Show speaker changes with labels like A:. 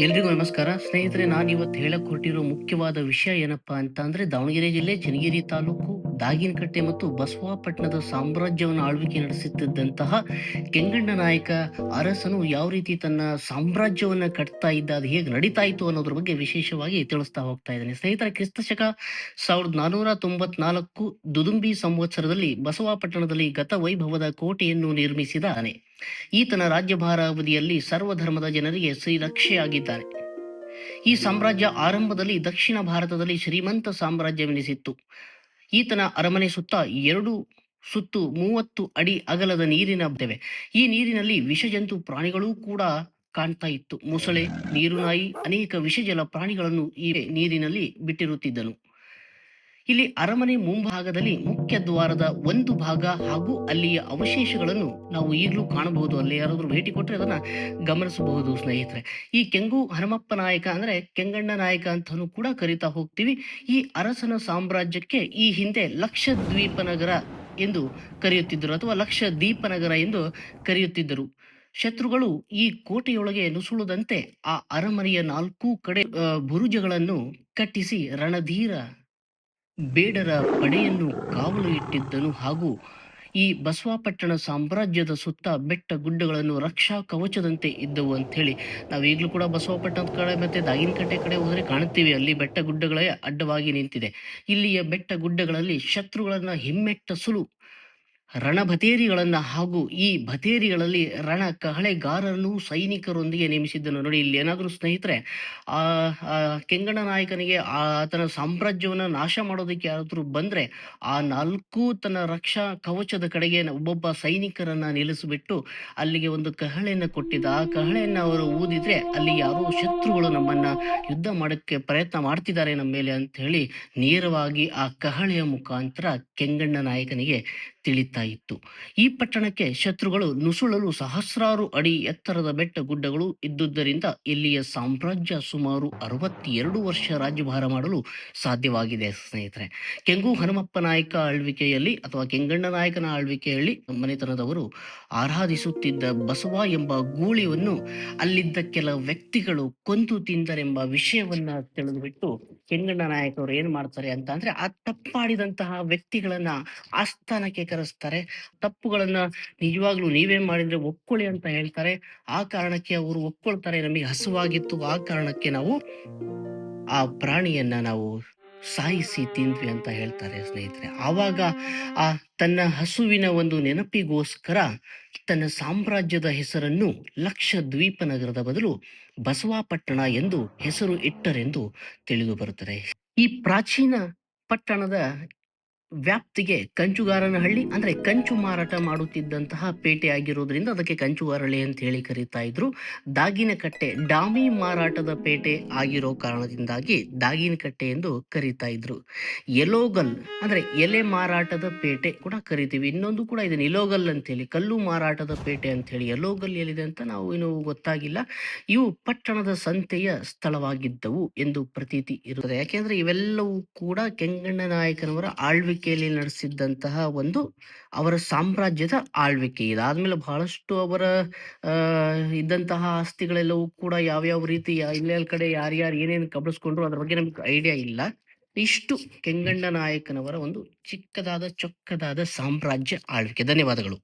A: ಎಲ್ರಿಗೂ ನಮಸ್ಕಾರ. ಸ್ನೇಹಿತರೆ, ನಾನು ಇವತ್ತು ಹೇಳಕ್ ಹೊರಟಿರೋ ಮುಖ್ಯವಾದ ವಿಷಯ ಏನಪ್ಪಾ ಅಂತ ಅಂದ್ರೆ ದಾವಣಗೆರೆ ಜಿಲ್ಲೆ ಚನ್ನಗಿರಿ ತಾಲೂಕು ದಾಗಿನಕಟ್ಟೆ ಮತ್ತು ಬಸವಾಪಟ್ಟಣದ ಸಾಮ್ರಾಜ್ಯವನ್ನು ಆಳ್ವಿಕೆ ನಡೆಸುತ್ತಿದ್ದಂತಹ ಕೆಂಗಣ್ಣ ನಾಯಕ ಅರಸನು ಯಾವ ರೀತಿ ತನ್ನ ಸಾಮ್ರಾಜ್ಯವನ್ನ ಕಟ್ತಾ ಇದ್ದ, ಅದು ಹೇಗೆ ನಡೀತಾ ಇತ್ತು ಅನ್ನೋದ್ರ ಬಗ್ಗೆ ವಿಶೇಷವಾಗಿ ತಿಳಿಸ್ತಾ ಹೋಗ್ತಾ ಇದ್ದೇನೆ. ಸ್ನೇಹಿತರ, ಕ್ರಿಸ್ತ ಶಕ ಸಾವಿರದ ನಾನೂರ ತೊಂಬತ್ನಾಲ್ಕು ದುದುಂಬಿ ಸಂವತ್ಸರದಲ್ಲಿ ಬಸವಾಪಟ್ಟಣದಲ್ಲಿ ಗತ ವೈಭವದ ಕೋಟೆಯನ್ನು ನಿರ್ಮಿಸಿದಾನೆ. ಈತನ ರಾಜ್ಯಭಾರ ಅವಧಿಯಲ್ಲಿ ಸರ್ವಧರ್ಮದ ಜನರಿಗೆ ಶ್ರೀರಕ್ಷೆಯಾಗಿದ್ದಾನೆ ಈ ಸಾಮ್ರಾಜ್ಯ ಆರಂಭದಲ್ಲಿ ದಕ್ಷಿಣ ಭಾರತದಲ್ಲಿ ಶ್ರೀಮಂತ ಸಾಮ್ರಾಜ್ಯವೆನಿಸಿತ್ತು. ಈತನ ಅರಮನೆ ಸುತ್ತ ಎರಡು ಸುತ್ತು ಮೂವತ್ತು ಅಡಿ ಅಗಲದ ನೀರಿನ ಬೆವೆ ಈ ನೀರಿನಲ್ಲಿ ವಿಷಜಂತು ಪ್ರಾಣಿಗಳೂ ಕೂಡ ಕಾಣ್ತಾ ಇತ್ತು. ಮೊಸಳೆ, ನೀರುನಾಯಿ, ಅನೇಕ ವಿಷಜಲ ಪ್ರಾಣಿಗಳನ್ನು ಈ ನೀರಿನಲ್ಲಿ ಬಿಟ್ಟಿರುತ್ತಿದ್ದನು. ಇಲ್ಲಿ ಅರಮನೆ ಮುಂಭಾಗದಲ್ಲಿ ಮುಖ್ಯ ದ್ವಾರದ ಒಂದು ಭಾಗ ಹಾಗೂ ಅಲ್ಲಿಯ ಅವಶೇಷಗಳನ್ನು ನಾವು ಈಗಲೂ ಕಾಣಬಹುದು. ಅಲ್ಲಿ ಯಾರಾದರೂ ಭೇಟಿ ಕೊಟ್ಟರೆ ಅದನ್ನ ಗಮನಿಸಬಹುದು ಸ್ನೇಹಿತರೆ. ಈ ಕೆಂಗು ಹನುಮಪ್ಪ ನಾಯಕ ಅಂದ್ರೆ ಕೆಂಗಣ್ಣ ನಾಯಕ ಅಂತಾನು ಕೂಡ ಕರಿತಾ ಹೋಗ್ತೀವಿ. ಈ ಅರಸನ ಸಾಮ್ರಾಜ್ಯಕ್ಕೆ ಈ ಹಿಂದೆ ಲಕ್ಷದ್ವೀಪ ನಗರ ಎಂದು ಕರೆಯುತ್ತಿದ್ದರು ಅಥವಾ ಲಕ್ಷ ದೀಪನಗರ ಎಂದು ಕರೆಯುತ್ತಿದ್ದರು. ಶತ್ರುಗಳು ಈ ಕೋಟೆಯೊಳಗೆ ನುಸುಳದಂತೆ ಆ ಅರಮನೆಯ ನಾಲ್ಕು ಕಡೆ ಬುರುಜಗಳನ್ನು ಕಟ್ಟಿಸಿ ರಣಧೀರ ಬೇಡರ ಪಡೆಯನ್ನು ಕಾವಲು ಇಟ್ಟಿದ್ದನು ಹಾಗೂ ಈ ಬಸವಾಪಟ್ಟಣ ಸಾಮ್ರಾಜ್ಯದ ಸುತ್ತ ಬೆಟ್ಟ ಗುಡ್ಡಗಳನ್ನು ರಕ್ಷಾ ಕವಚದಂತೆ ಇದ್ದವು ಅಂತ ಹೇಳಿ ನಾವು ಈಗಲೂ ಕೂಡ ಬಸವಾಪಟ್ಟಣದ ಕಡೆ ಮತ್ತೆ ದಾಗಿನಕಟ್ಟೆ ಕಡೆ ಹೋದರೆ ಕಾಣುತ್ತೀವಿ. ಅಲ್ಲಿ ಬೆಟ್ಟ ಗುಡ್ಡಗಳೇ ಅಡ್ಡವಾಗಿ ನಿಂತಿದೆ. ಇಲ್ಲಿಯ ಬೆಟ್ಟ ಗುಡ್ಡಗಳಲ್ಲಿ ಶತ್ರುಗಳನ್ನು ಹಿಮ್ಮೆಟ್ಟಸಲು ರಣಭತೇರಿಗಳನ್ನ ಹಾಗೂ ಈ ಭತೇರಿಗಳಲ್ಲಿ ರಣ ಕಹಳೆಗಾರರನ್ನು ಸೈನಿಕರೊಂದಿಗೆ ನೇಮಿಸಿದ್ದನ್ನು ನೋಡಿ ಇಲ್ಲಿ ಏನಾದರೂ ಸ್ನೇಹಿತರೆ, ಆ ಕೆಂಗಣ್ಣ ನಾಯಕನಿಗೆ ಆತನ ಸಾಮ್ರಾಜ್ಯವನ್ನು ನಾಶ ಮಾಡೋದಕ್ಕೆ ಯಾರಾದರೂ ಬಂದರೆ ಆ ನಾಲ್ಕು ತನ್ನ ರಕ್ಷಾ ಕವಚದ ಕಡೆಗೆ ಒಬ್ಬೊಬ್ಬ ಸೈನಿಕರನ್ನು ನಿಲ್ಲಿಸಿಬಿಟ್ಟು ಅಲ್ಲಿಗೆ ಒಂದು ಕಹಳೆಯನ್ನು ಕೊಟ್ಟಿದ್ದ. ಆ ಕಹಳೆಯನ್ನು ಅವರು ಊದಿದ್ರೆ ಅಲ್ಲಿ ಯಾರೋ ಶತ್ರುಗಳು ನಮ್ಮನ್ನು ಯುದ್ಧ ಮಾಡೋಕ್ಕೆ ಪ್ರಯತ್ನ ಮಾಡ್ತಿದ್ದಾರೆ ನಮ್ಮ ಮೇಲೆ ಅಂತ ಹೇಳಿ ನೇರವಾಗಿ ಆ ಕಹಳೆಯ ಮುಖಾಂತರ ಕೆಂಗಣ್ಣ ನಾಯಕನಿಗೆ ಇತ್ತು. ಈ ಪಟ್ಟಣಕ್ಕೆ ಶತ್ರುಗಳು ನುಸುಳಲು ಸಹಸ್ರಾರು ಅಡಿ ಎತ್ತರದ ಬೆಟ್ಟ ಗುಡ್ಡಗಳು ಇದ್ದುದರಿಂದ ಇಲ್ಲಿಯ ಸಾಮ್ರಾಜ್ಯ ಸುಮಾರು ಅರವತ್ತೆರಡು ವರ್ಷ ರಾಜ್ಯಭಾರ ಮಾಡಲು ಸಾಧ್ಯವಾಗಿದೆ ಸ್ನೇಹಿತರೆ. ಕೆಂಗು ಹನುಮಪ್ಪ ನಾಯಕ ಆಳ್ವಿಕೆಯಲ್ಲಿ ಅಥವಾ ಕೆಂಗಣ್ಣ ನಾಯಕನ ಆಳ್ವಿಕೆಯಲ್ಲಿ ಮನೆತನದವರು ಆರಾಧಿಸುತ್ತಿದ್ದ ಬಸವ ಎಂಬ ಗೂಳಿಯನ್ನು ಅಲ್ಲಿದ್ದ ಕೆಲ ವ್ಯಕ್ತಿಗಳು ಕೊಂದು ತಿಂದರೆಂಬ ವಿಷಯವನ್ನ ತಿಳಿದುಬಿಟ್ಟು ಕೆಂಗಣ್ಣ ನಾಯಕರು ಏನ್ ಮಾಡ್ತಾರೆ ಅಂತ ಅಂದ್ರೆ, ಆ ತಪ್ಪಾಡಿದಂತಹ ವ್ಯಕ್ತಿಗಳನ್ನ ಆಸ್ಥಾನಕ್ಕೆ ಕರೆಸ್ತಾರೆ. ತಪ್ಪುಗಳನ್ನ ನಿಜವಾಗ್ಲೂ ನೀವೇ ಮಾಡಿದ್ರೆ ಒಪ್ಕೊಳ್ಳಿ ಅಂತ ಹೇಳ್ತಾರೆ. ಆ ಕಾರಣಕ್ಕೆ ಅವರು ಒಪ್ಕೊಳ್ತಾರೆ. ನಮಗೆ ಹಸುವಾಗಿತ್ತು. ಆ ಕಾರಣಕ್ಕೆ ನಾವು ಆ ಪ್ರಾಣಿಯನ್ನ ನಾವು ಸಾಯಿಸಿ ತಿಂದ್ವಿ ಅಂತ ಹೇಳ್ತಾರೆ ಸ್ನೇಹಿತರೆ. ಆವಾಗ ಆ ತನ್ನ ಹಸುವಿನ ಒಂದು ನೆನಪಿಗೋಸ್ಕರ ತನ್ನ ಸಾಮ್ರಾಜ್ಯದ ಹೆಸರನ್ನು ಲಕ್ಷ ದ್ವೀಪ ನಗರದ ಬದಲು ಬಸವಾಪಟ್ಟಣ ಎಂದು ಹೆಸರು ಇಟ್ಟರೆಂದು ತಿಳಿದು ಬರುತ್ತದೆ. ಈ ಪ್ರಾಚೀನ ಪಟ್ಟಣದ ವ್ಯಾಪ್ತಿಗೆ ಕಂಚುಗಾರನಹಳ್ಳಿ ಅಂದ್ರೆ ಕಂಚು ಮಾರಾಟ ಮಾಡುತ್ತಿದ್ದಂತಹ ಪೇಟೆ ಆಗಿರೋದ್ರಿಂದ ಅದಕ್ಕೆ ಕಂಚುಗಾರಳೆ ಅಂತ ಹೇಳಿ ಕರೀತಾ ಇದ್ರು. ದಾಗಿನಕಟ್ಟೆ ಡಾಮಿ ಮಾರಾಟದ ಪೇಟೆ ಆಗಿರೋ ಕಾರಣದಿಂದಾಗಿ ದಾಗಿನಕಟ್ಟೆ ಎಂದು ಕರೀತಾ ಇದ್ರು. ಎಲೋಗಲ್ ಅಂದ್ರೆ ಎಲೆ ಮಾರಾಟದ ಪೇಟೆ ಕೂಡ ಕರಿತೀವಿ. ಇನ್ನೊಂದು ಕೂಡ ಇದನ್ನ ಇಲೋಗಲ್ ಅಂತೇಳಿ, ಕಲ್ಲು ಮಾರಾಟದ ಪೇಟೆ ಅಂತ ಹೇಳಿ ಎಲೋಗಲ್ ಎಲ್ಲಿದೆ ಅಂತ ನಾವು ಏನು ಗೊತ್ತಾಗಿಲ್ಲ. ಇವು ಪಟ್ಟಣದ ಸಂತೆಯ ಸ್ಥಳವಾಗಿದ್ದವು ಎಂದು ಪ್ರತೀತಿ ಇರುತ್ತದೆ. ಯಾಕೆಂದ್ರೆ ಇವೆಲ್ಲವೂ ಕೂಡ ಕೆಂಗಣ್ಣ ನಾಯಕನವರ ಆಳ್ವಿಕೆಯಲ್ಲಿ ನಡೆಸಿದ್ದಂತಹ ಒಂದು ಅವರ ಸಾಮ್ರಾಜ್ಯದ ಆಳ್ವಿಕೆ ಇದಾದ್ಮೇಲೆ ಬಹಳಷ್ಟು ಅವರ ಇದ್ದಂತಹ ಆಸ್ತಿಗಳೆಲ್ಲವೂ ಕೂಡ ಯಾವ್ಯಾವ ರೀತಿ ಇಲ್ಲೆಲ್ಲ ಕಡೆ ಯಾರ್ಯಾರು ಏನೇನು ಕಬಳಿಸ್ಕೊಂಡ್ರು ಅದ್ರ ಬಗ್ಗೆ ನಮ್ಗೆ ಐಡಿಯಾ ಇಲ್ಲ. ಇಷ್ಟು ಕೆಂಗಣ್ಣ ನಾಯಕನವರ ಒಂದು ಚಿಕ್ಕದಾದ, ಚೊಕ್ಕದಾದ ಸಾಮ್ರಾಜ್ಯ ಆಳ್ವಿಕೆ. ಧನ್ಯವಾದಗಳು.